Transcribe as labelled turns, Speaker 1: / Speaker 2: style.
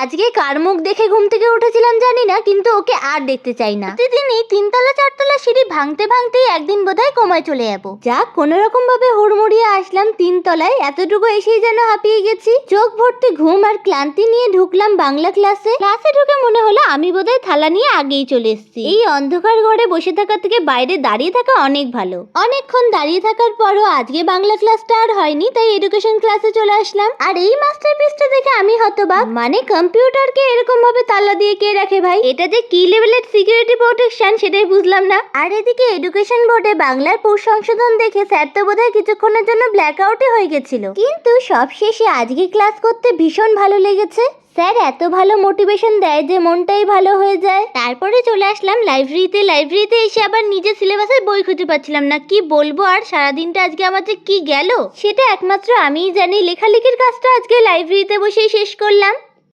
Speaker 1: আজকে কার মুখ দেখে ঘুম থেকে উঠেছিলাম জানি না, কিন্তু ওকে আর দেখতে চাই না। প্রতিদিনই তিনতলা, চারতলা সিঁড়ি ভাঙতে ভাঙতেই একদিন বোধহয় কমায় চলে যাব। যা কোনো রকম ভাবে হুড়মুড়িয়ে আসলাম তিনতলায়, এতটুকু এসেই যেন হাঁপিয়ে গেছি। চোখ ভর্তি ঘুম আর ক্লান্তি নিয়ে ঢুকলাম বাংলা ক্লাসে। ক্লাসে ঢুকে মনে হলো আমি বোধহয় থালা নিয়ে আগেই চলে এসেছি। এই অন্ধকার ঘরে বসে থাকা থেকে বাইরে দাঁড়িয়ে থাকা অনেক ভালো। অনেকক্ষণ দাঁড়িয়ে থাকার পরও আজকে বাংলা ক্লাসটা আর হয়নি তাই এডুকেশন ক্লাসে চলে আসলাম। আর এই মাস্টার পিসটা দেখে আমি হতবাক। মানে কম্পিউটারকে এরকম ভাবে তালা দিয়ে কে রাখে ভাই? এটা যে কি লেভেলের সিকিউরিটি প্রোটেকশন সেটাই বুঝলাম না। আর এদিকে এডুকেশন বোর্ডে বাংলার পুর সংশোধন দেখে স্যার তো বোধহয় কিছুক্ষণের জন্য ব্ল্যাক আউটে হয়ে গেছিল। কিন্তু সবশেষে আজকে ক্লাস করতে ভীষণ ভালো লেগেছে। স্যার, এত ভালো মোটিভেশন দেয় যে মনটাই ভালো হয়ে যায়। তারপরে চলে আসলাম লাইব্রেরিতে লাইব্রেরিতে এসে আবার নিজের সিলেবাসের বই খুঁজে পাচ্ছিলাম না। কি বলব আর, সারাদিনটা আজকে আমার যে কি গেল? সেটা একমাত্র আমিই জানি। লেখালেখির কাজটা আজকে লাইব্রেরিতে বসেই শেষ করলাম।